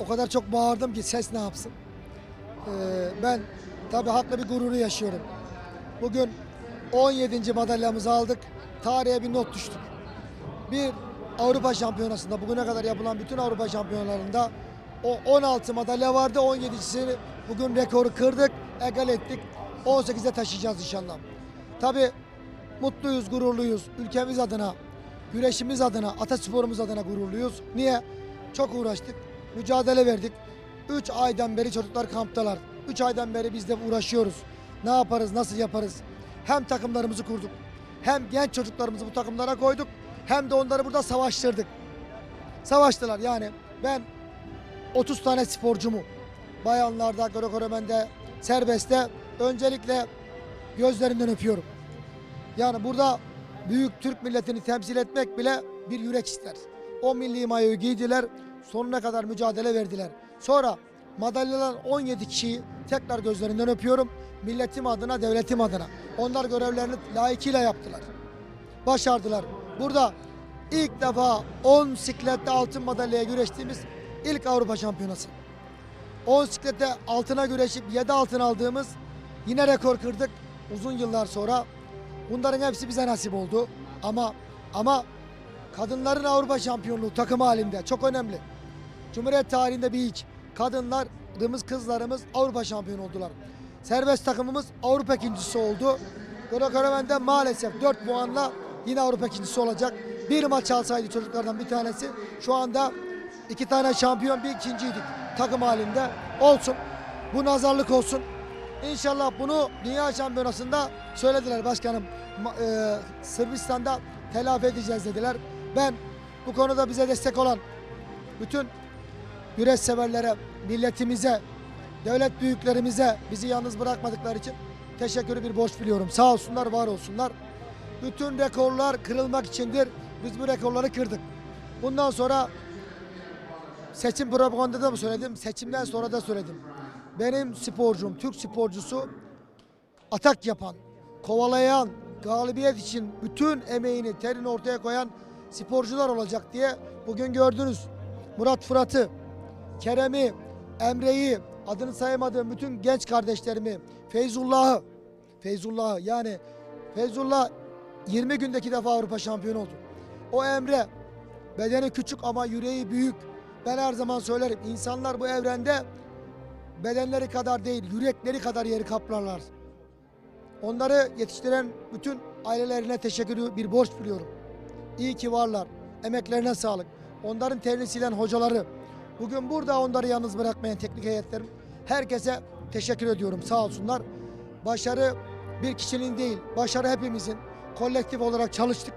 o kadar çok bağırdım ki ses ne yapsın. Ee, ben tabii haklı bir gururu yaşıyorum. Bugün 17. madalyamızı aldık. Tarihe bir not düştük. Bir Avrupa Şampiyonası'nda bugüne kadar yapılan bütün Avrupa Şampiyonalarında o 16 madalya vardı. 17'sini bugün rekoru kırdık, egal ettik. 18'e taşıyacağız inşallah. Tabii mutluyuz, gururluyuz. Ülkemiz adına, güreşimiz adına, atasporumuz adına gururluyuz. Niye? Çok uğraştık, mücadele verdik. 3 aydan beri çocuklar kamptalar. 3 aydan beri biz de uğraşıyoruz. Ne yaparız, nasıl yaparız? Hem takımlarımızı kurduk, hem genç çocuklarımızı bu takımlara koyduk, hem de onları burada savaştırdık. Savaştılar yani. Ben 30 tane sporcumu bayanlarda, Greco-Romen'de, serbestte öncelikle gözlerinden öpüyorum. Yani burada büyük Türk milletini temsil etmek bile bir yürek ister. O milli mayoyu giydiler, sonuna kadar mücadele verdiler. Sonra madalyalar 17 kişiyi tekrar gözlerinden öpüyorum. Milletim adına, devletim adına. Onlar görevlerini layıkıyla yaptılar. Başardılar. Burada ilk defa 10 siklette altın madalyaya güreştiğimiz ilk Avrupa Şampiyonası. 10 siklette altına güreşip 7 altın aldığımız yine rekor kırdık uzun yıllar sonra. Bunların hepsi bize nasip oldu. Ama ama kadınların Avrupa şampiyonluğu takım halinde çok önemli. Cumhuriyet tarihinde bir ilk. Kadınlarımız, kızlarımız Avrupa şampiyonu oldular. Serbest takımımız Avrupa ikincisi oldu. Greco-Romen'de maalesef 4 puanla yine Avrupa ikincisi olacak. Bir maç alsaydı çocuklardan bir tanesi şu anda iki tane şampiyon bir ikinciydik takım halinde. Olsun. Bu nazarlık olsun. İnşallah bunu Dünya Şampiyonası'nda söylediler başkanım. E, Sırbistan'da telafi edeceğiz dediler. Ben bu konuda bize destek olan bütün güreş severlere, milletimize, devlet büyüklerimize bizi yalnız bırakmadıkları için teşekkürü bir borç biliyorum. Sağ olsunlar, var olsunlar. Bütün rekorlar kırılmak içindir. Biz bu rekorları kırdık. Bundan sonra seçim propaganda da mı söyledim? Seçimden sonra da söyledim. Benim sporcum, Türk sporcusu atak yapan, kovalayan, galibiyet için bütün emeğini, terini ortaya koyan sporcular olacak diye bugün gördünüz. Murat Fırat'ı, Kerem'i, Emre'yi, adını sayamadığım bütün genç kardeşlerimi, Feyzullah'ı, Feyzullah'ı yani Feyzullah 20 gündeki defa Avrupa şampiyonu oldu. O Emre bedeni küçük ama yüreği büyük. Ben her zaman söylerim insanlar bu evrende bedenleri kadar değil yürekleri kadar yeri kaplarlar. Onları yetiştiren bütün ailelerine teşekkür bir borç biliyorum. İyi ki varlar. Emeklerine sağlık. Onların silen hocaları. Bugün burada onları yalnız bırakmayan teknik heyetlerim. Herkese teşekkür ediyorum. Sağ olsunlar. Başarı bir kişinin değil. Başarı hepimizin. Kolektif olarak çalıştık.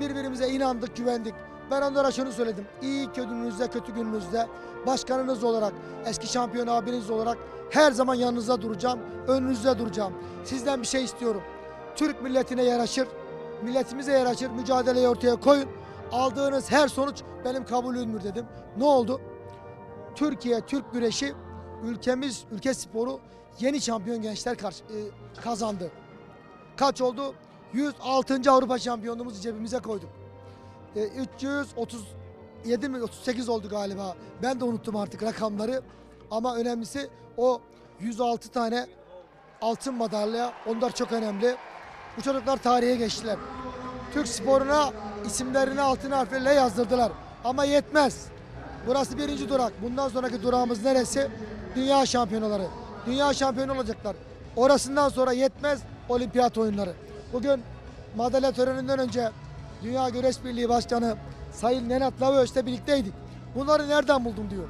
Birbirimize inandık, güvendik. Ben onlara şunu söyledim. İyi gününüzde, kötü gününüzde başkanınız olarak, eski şampiyon abiniz olarak her zaman yanınızda duracağım, önünüzde duracağım. Sizden bir şey istiyorum. Türk milletine yaraşır, milletimize yaraşır, mücadeleyi ortaya koyun. Aldığınız her sonuç benim kabulümdür dedim. Ne oldu? Türkiye, Türk güreşi, ülkemiz, ülke sporu yeni şampiyon gençler karşı, e, kazandı. Kaç oldu? 106. Avrupa şampiyonluğumuzu cebimize koyduk. E, 337 mi 38 oldu galiba. Ben de unuttum artık rakamları. Ama önemlisi o 106 tane altın madalya. Onlar çok önemli. Bu çocuklar tarihe geçtiler. Türk sporuna isimlerini altın harflerle yazdırdılar. Ama yetmez. Burası birinci durak. Bundan sonraki durağımız neresi? Dünya şampiyonaları. Dünya şampiyonu olacaklar. Orasından sonra yetmez olimpiyat oyunları. Bugün madalya töreninden önce Dünya Güreş Birliği Başkanı Sayın Nenat Lavöç'le birlikteydik. Bunları nereden buldum diyor.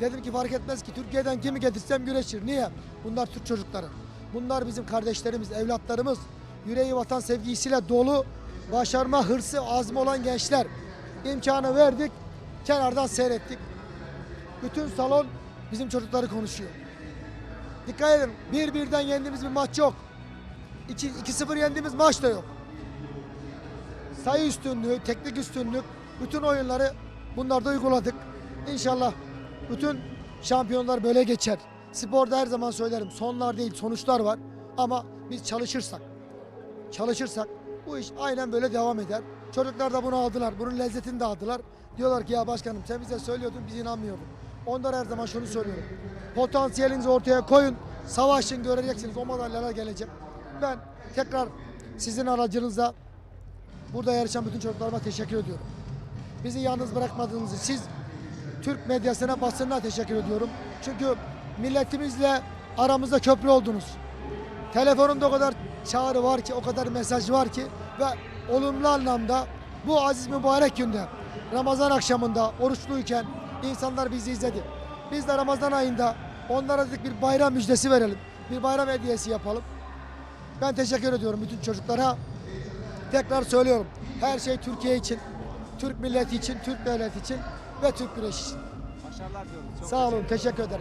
Dedim ki fark etmez ki Türkiye'den kimi getirsem güreşir. Niye? Bunlar Türk çocukları. Bunlar bizim kardeşlerimiz, evlatlarımız. Yüreği vatan sevgisiyle dolu, başarma hırsı, azmi olan gençler. İmkanı verdik, kenardan seyrettik. Bütün salon bizim çocukları konuşuyor. Dikkat edin, bir birden yendiğimiz bir maç yok. 2-0 yendiğimiz maç da yok. Sayı üstünlüğü, teknik üstünlük, bütün oyunları bunlarda uyguladık. İnşallah bütün şampiyonlar böyle geçer. Sporda her zaman söylerim sonlar değil sonuçlar var ama biz çalışırsak, çalışırsak bu iş aynen böyle devam eder. Çocuklar da bunu aldılar, bunun lezzetini de aldılar. Diyorlar ki ya başkanım sen bize söylüyordun biz inanmıyorduk. Onlara her zaman şunu söylüyorum. Potansiyelinizi ortaya koyun. Savaşın göreceksiniz. O madalyalar gelecek. Ben tekrar sizin aracınızla burada yarışan bütün çocuklarıma teşekkür ediyorum. Bizi yalnız bırakmadığınızı, siz Türk medyasına, basınına teşekkür ediyorum. Çünkü milletimizle aramızda köprü oldunuz. Telefonumda o kadar çağrı var ki, o kadar mesaj var ki ve olumlu anlamda bu aziz mübarek günde Ramazan akşamında oruçluyken insanlar bizi izledi. Biz de Ramazan ayında onlara dedik bir bayram müjdesi verelim. Bir bayram hediyesi yapalım. Ben teşekkür ediyorum bütün çocuklara. Tekrar söylüyorum. Her şey Türkiye için, Türk milleti için, Türk devleti için ve Türk güreşi için. Başarılar diyorum. Çok Sağ olun, teşekkür ederim.